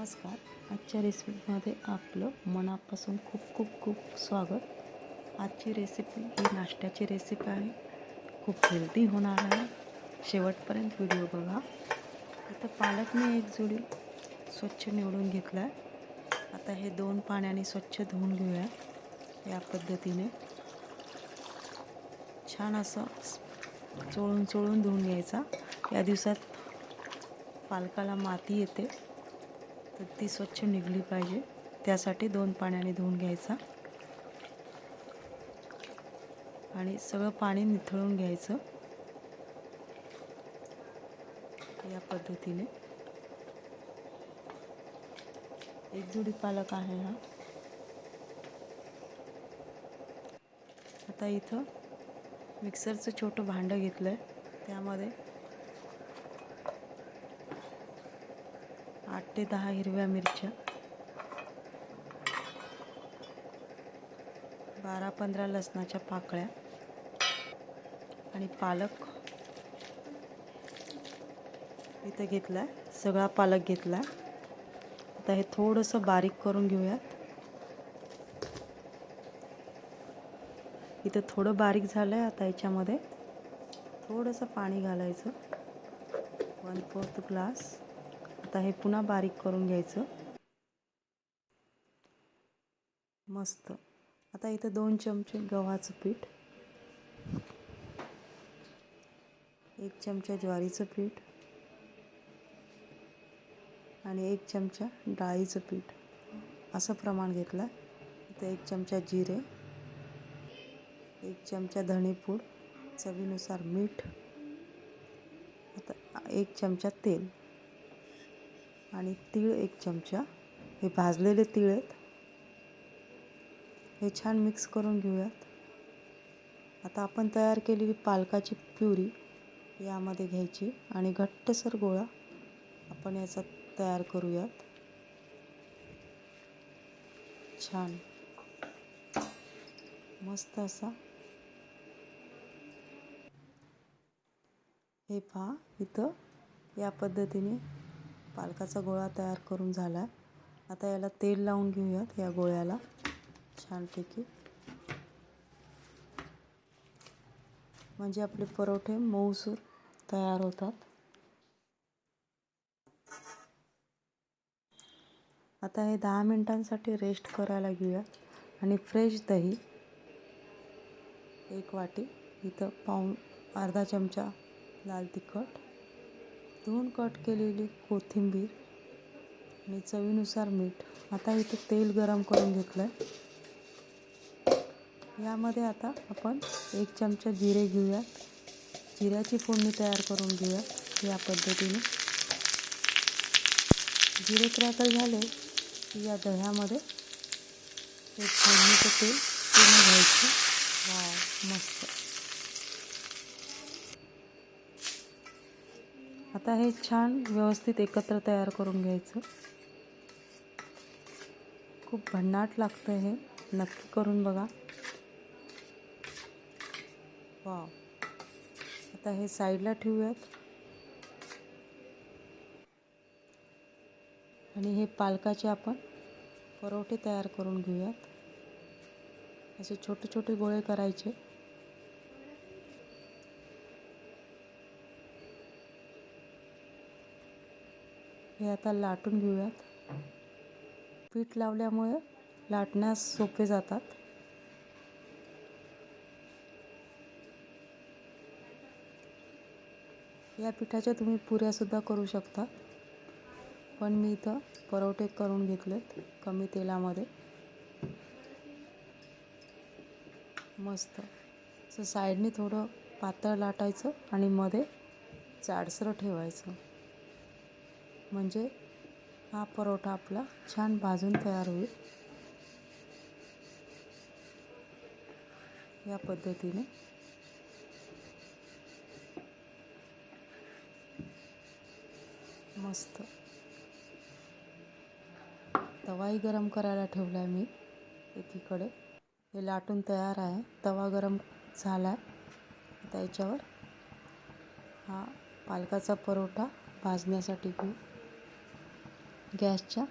नमस्कार. आजच्या रेसिपीमध्ये आपलं मनापासून खूप खूप खूप स्वागत. आजची रेसिपी ही नाश्त्याची रेसिपी आहे. खूप हेल्दी होणार आहे. शेवटपर्यंत व्हिडिओ बघा. आता पालक मी एक जुडी स्वच्छ निवडून घेतला आहे आता हे दोन पाण्याने स्वच्छ धुवून घेऊया या पद्धतीने. छान असं चोळून चोळून धुवून घ्यायचा. या दिवसात पालकाला माती येते. तर ती स्वच्छ निघली पाहिजे. त्यासाठी दोन पाण्याने धुवून घ्यायचा. आणि सगळं पाणी निथळून घ्यायचं. या पद्धतीने. एक जुडी पालक आहे हा. आता इथं मिक्सरचं छोटं भांडं घेतलं आहे त्यामध्ये आठ ते दहा हिरव्या मिरच्या. बारा पंधरा लसणाच्या पाकळ्या. आणि पालक. इथं घेतला आहे सगळा पालक घेतला आता हे थोडंसं बारीक करून घेऊयात. इथं थोडं बारीक झालं आहे आता याच्यामध्ये. थोडंसं पाणी घालायचं. वन फोर्थ ग्लास आता हे पुन्हा बारीक करून घ्यायचं. मस्त. आता इथं दोन चमचे गव्हाचं पीठ एक चमचा ज्वारीचं पीठ आणि एक चमचा डाळीचं पीठ. असं प्रमाण घेतलं. इथं एक चमचा जिरे एक चमचा धणेपूड चवीनुसार मीठ आता एक चमचा तेल. आणि तीळ एक चमचा. हे भाजलेले तीळ आहेत. हे छान मिक्स करून घेऊयात. आता आपण तयार केलेली पालकाची प्युरी यामध्ये घ्यायची आणि घट्टसर गोळा आपण याचा तयार करूयात. छान. मस्त असा. हे पहा इथं या पद्धतीने पालकाचा गोळा तयार करून झाला आहे आता याला तेल लावून घेऊयात या गोळ्याला. छानपैकी. म्हणजे आपले परोठे मऊसूर तयार होतात. आता हे दहा मिनटांसाठी रेस्ट करायला घेऊयात आणि फ्रेश दही एक वाटी इथं पाऊन अर्धा चमचा लाल तिखट. धुवून कट केलेली कोथिंबीर आणि चवीनुसार मीठ. आता इथं तेल गरम करून घेतलं आहे यामध्ये आता आपण एक चमचा जिरे घेऊयात. जिऱ्याची फोडणी तयार करून घेऊयात या पद्धतीने. जिरे क्रॅकर झाले की या दह्यामध्ये एक फोडणीचं तेल पूर्ण घ्यायचं. वा मस्त. आता हे छान व्यवस्थित एकत्र तयार करून घ्यायचं. खूप भन्नाट लागतं हे. नक्की करून बघा. वाव. आता हे साईडला ठेवूयात. आणि हे पालकाचे आपण परोठे तयार करून घेऊयात. असे छोटे छोटे गोळे करायचे. हे आता लाटून घेऊयात. पीठ लावल्यामुळे लाटण्यास सोपे जातात. या पिठाच्या तुम्ही पुऱ्यासुद्धा करू शकता. पण मी इथं परोठे करून घेतलेत कमी तेलामध्ये. मस्त. असं साईडने थोडं पातळ लाटायचं आणि मध्ये जाडसर ठेवायचं. म्हणजे हा परोठा आपला छान भाजून तयार होईल. या पद्धतीने. मस्त. तवाही गरम करायला ठेवला आहे मी एकीकडे. हे लाटून तयार आहे. तवा गरम झाला आहे त्याच्यावर हा पालकाचा परोठा भाजण्यासाठी घेऊ. गॅसच्या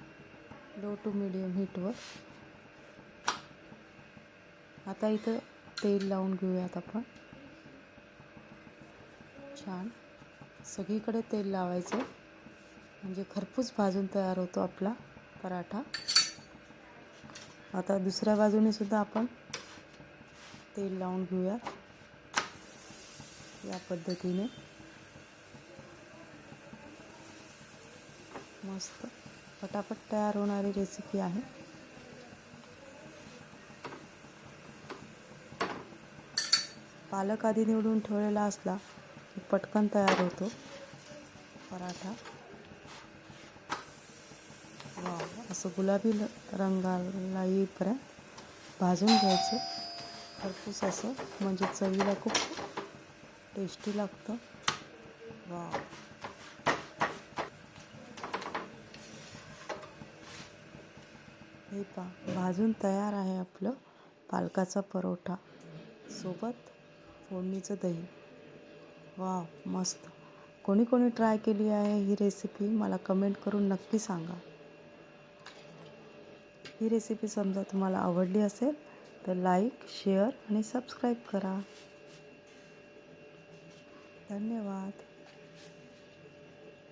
लो टू मिडियम हीटवर. आता इथं तेल लावून घेऊयात आपण. छान. सगळीकडे तेल लावायचं. म्हणजे खरपूस भाजून तयार होतो आपला पराठा. आता दुसऱ्या बाजूने सुद्धा आपण तेल लावून घेऊया या पद्धतीने. मस्त. पटापट तयार होणारी रेसिपी आहे. पालक आधी निवडून ठेवलेला असला की पटकन तयार होतो. पराठा. वा असं गुलाबी रंगाला येईपर्यंत भाजून घ्यायचं. खरपूस असं म्हणजे चवीला खूप टेस्टी लागतं. वा हे पा भाजून तयार आहे आपलं पालकाचा परोठा. सोबत फोडणीचं दही. वा मस्त. कोणी कोणी ट्राय केली आहे ही रेसिपी मला कमेंट करून नक्की सांगा. ही रेसिपी समजा तुम्हाला आवडली असेल तर लाईक शेअर आणि सबस्क्राईब करा. धन्यवाद.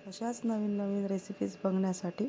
अशाच नवीन नवीन रेसिपीज बघण्यासाठी